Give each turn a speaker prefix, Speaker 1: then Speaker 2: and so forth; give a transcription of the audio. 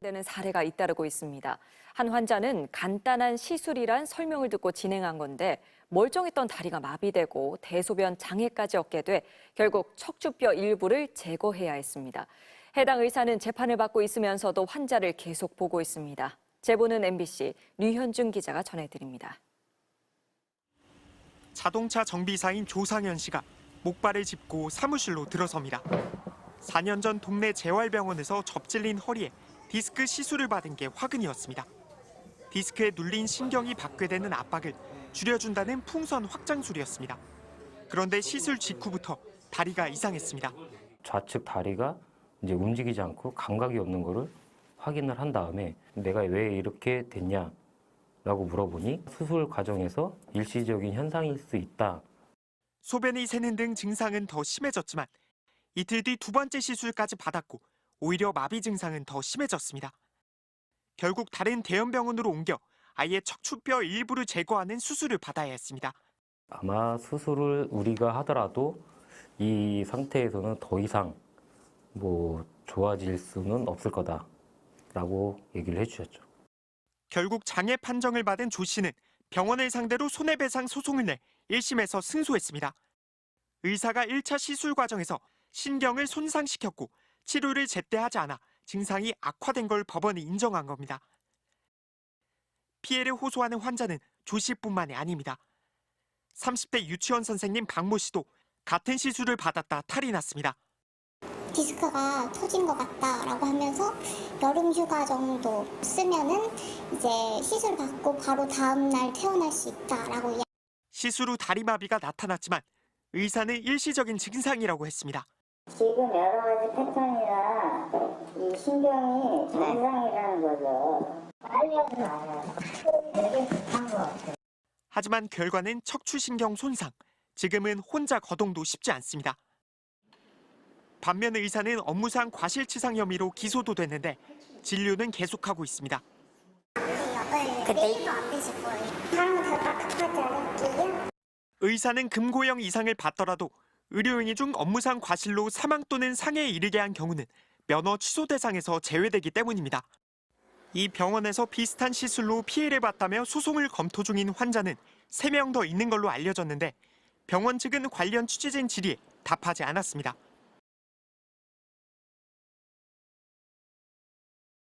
Speaker 1: 되는 사례가 잇따르고 있습니다. 한 환자는 간단한 시술이란 설명을 듣고 진행한 건데 멀쩡했던 다리가 마비되고 대소변 장애까지 얻게 돼 결국 척추뼈 일부를 제거해야 했습니다. 해당 의사는 재판을 받고 있으면서도 환자를 계속 보고 있습니다. 제보는 MBC 류현준 기자가 전해드립니다.
Speaker 2: 자동차 정비사인 조상현 씨가 목발을 짚고 사무실로 들어섭니다. 4년 전 동네 재활병원에서 접질린 허리에 디스크 시술을 받은 게 화근이었습니다. 디스크에 눌린 신경이 받게 되는 압박을 줄여준다는 풍선 확장술이었습니다. 그런데 시술 직후부터 다리가 이상했습니다.
Speaker 3: 좌측 다리가 이제 움직이지 않고 감각이 없는 거를 확인을 한 다음에 내가 왜 이렇게 됐냐 라고 물어보니 수술 과정에서 일시적인 현상일 수 있다.
Speaker 2: 소변이 새는 등 증상은 더 심해졌지만 이틀 뒤 두 번째 시술까지 받았고 오히려 마비 증상은 더 심해졌습니다. 결국 다른 대형 병원으로 옮겨 아예 척추뼈 일부를 제거하는 수술을 받아야 했습니다.
Speaker 3: 아마 수술을 우리가 하더라도 이 상태에서는 더 이상 뭐 좋아질 수는 없을 거다라고 얘기를 해주셨죠.
Speaker 2: 결국 장애 판정을 받은 조 씨는 병원을 상대로 손해배상 소송을 내 1심에서 승소했습니다. 의사가 1차 시술 과정에서 신경을 손상시켰고 치료를 제때 하지 않아 증상이 악화된 걸 법원이 인정한 겁니다. 피해를 호소하는 환자는 조 씨뿐만이 아닙니다. 30대 유치원 선생님 박모 씨도 같은 시술을 받았다 탈이 났습니다.
Speaker 4: 디스크가 터진 것 같다라고 하면서 여름 휴가 정도 쓰면은 이제 시술 받고 바로 다음 날 퇴원할 수 있다라고
Speaker 2: 시술 후 다리 마비가 나타났지만 의사는 일시적인 증상이라고 했습니다.
Speaker 5: 지금 여러 가지 패턴이 라이 신경이 정상이라는 거죠. 알려는 알아요. 되게 비슷한 것 같아요.
Speaker 2: 하지만 결과는 척추신경 손상. 지금은 혼자 거동도 쉽지 않습니다. 반면 의사는 업무상 과실치상 혐의로 기소도 됐는데 진료는 계속하고 있습니다. 의사는 금고형 이상을 받더라도 의료행위 중 업무상 과실로 사망 또는 상해에 이르게 한 경우는 면허 취소 대상에서 제외되기 때문입니다. 이 병원에서 비슷한 시술로 피해를 봤다며 소송을 검토 중인 환자는 3명 더 있는 걸로 알려졌는데 병원 측은 관련 취재진 질의에 답하지 않았습니다.